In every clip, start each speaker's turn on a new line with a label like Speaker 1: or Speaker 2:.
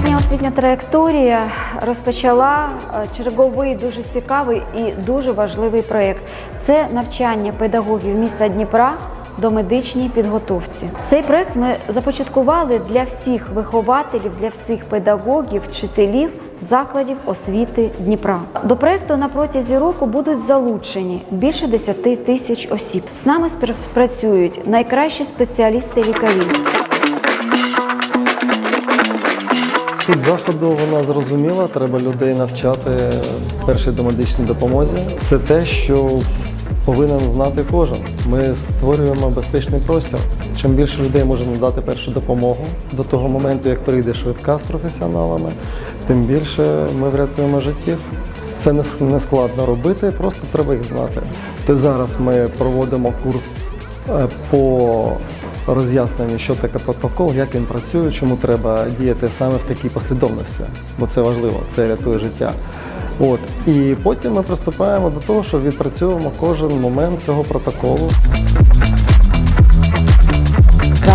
Speaker 1: Новогодня освітня траєкторія розпочала е, черговий дуже цікавий і дуже важливий проєкт. Це навчання педагогів міста Дніпра до медичній підготовці. Цей проєкт ми започаткували для всіх вихователів, для всіх педагогів, вчителів закладів освіти Дніпра. До проєкту на протязі року будуть залучені більше 10 тисяч осіб. З нами співпрацюють найкращі спеціалісти лікарі.
Speaker 2: Суть заходу вона зрозуміла. Треба людей навчати першій домедичній допомозі. Це те, що повинен знати кожен. Ми створюємо безпечний простір. Чим більше людей може надати першу допомогу до того моменту, як прийде швидка з професіоналами, тим більше ми врятуємо життів. Це не складно робити, просто треба їх знати. То зараз ми проводимо курс е, по роз'ясненню, що таке протокол, як він працює, чому треба діяти саме в такій послідовності, бо це важливо, це рятує життя. От і потім ми приступаємо до того, що відпрацьовуємо кожен момент цього протоколу.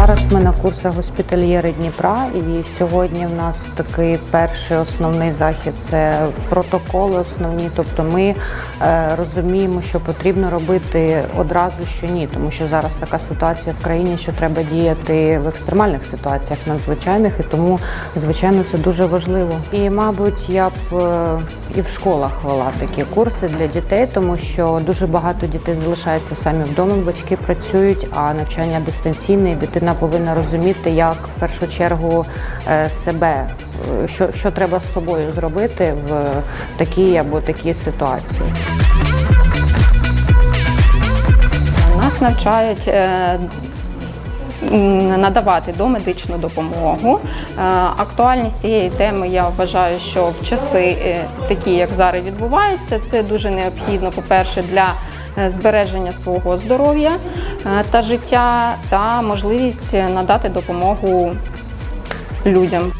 Speaker 3: Зараз ми на курсах госпітальєри Дніпра, і сьогодні в нас такий перший основний захід це протоколи основні. Тобто ми е, розуміємо, що потрібно робити одразу, що ні, тому що зараз така ситуація в країні, що треба діяти в екстремальних ситуаціях, надзвичайних, і тому звичайно це дуже важливо. І мабуть, я б е, і в школах вела такі курси для дітей, тому що дуже багато дітей залишаються самі вдома, батьки працюють, а навчання дистанційне, і дитина повинна розуміти, як в першу чергу е, себе, е, що, що треба з собою зробити в такій або такій ситуації.
Speaker 4: Нас навчають е, надавати домедичну допомогу. Актуальність цієї теми я вважаю, що в часи такі, як зараз відбуваються, це дуже необхідно, по-перше, для збереження свого здоров'я та життя, та можливість надати допомогу людям.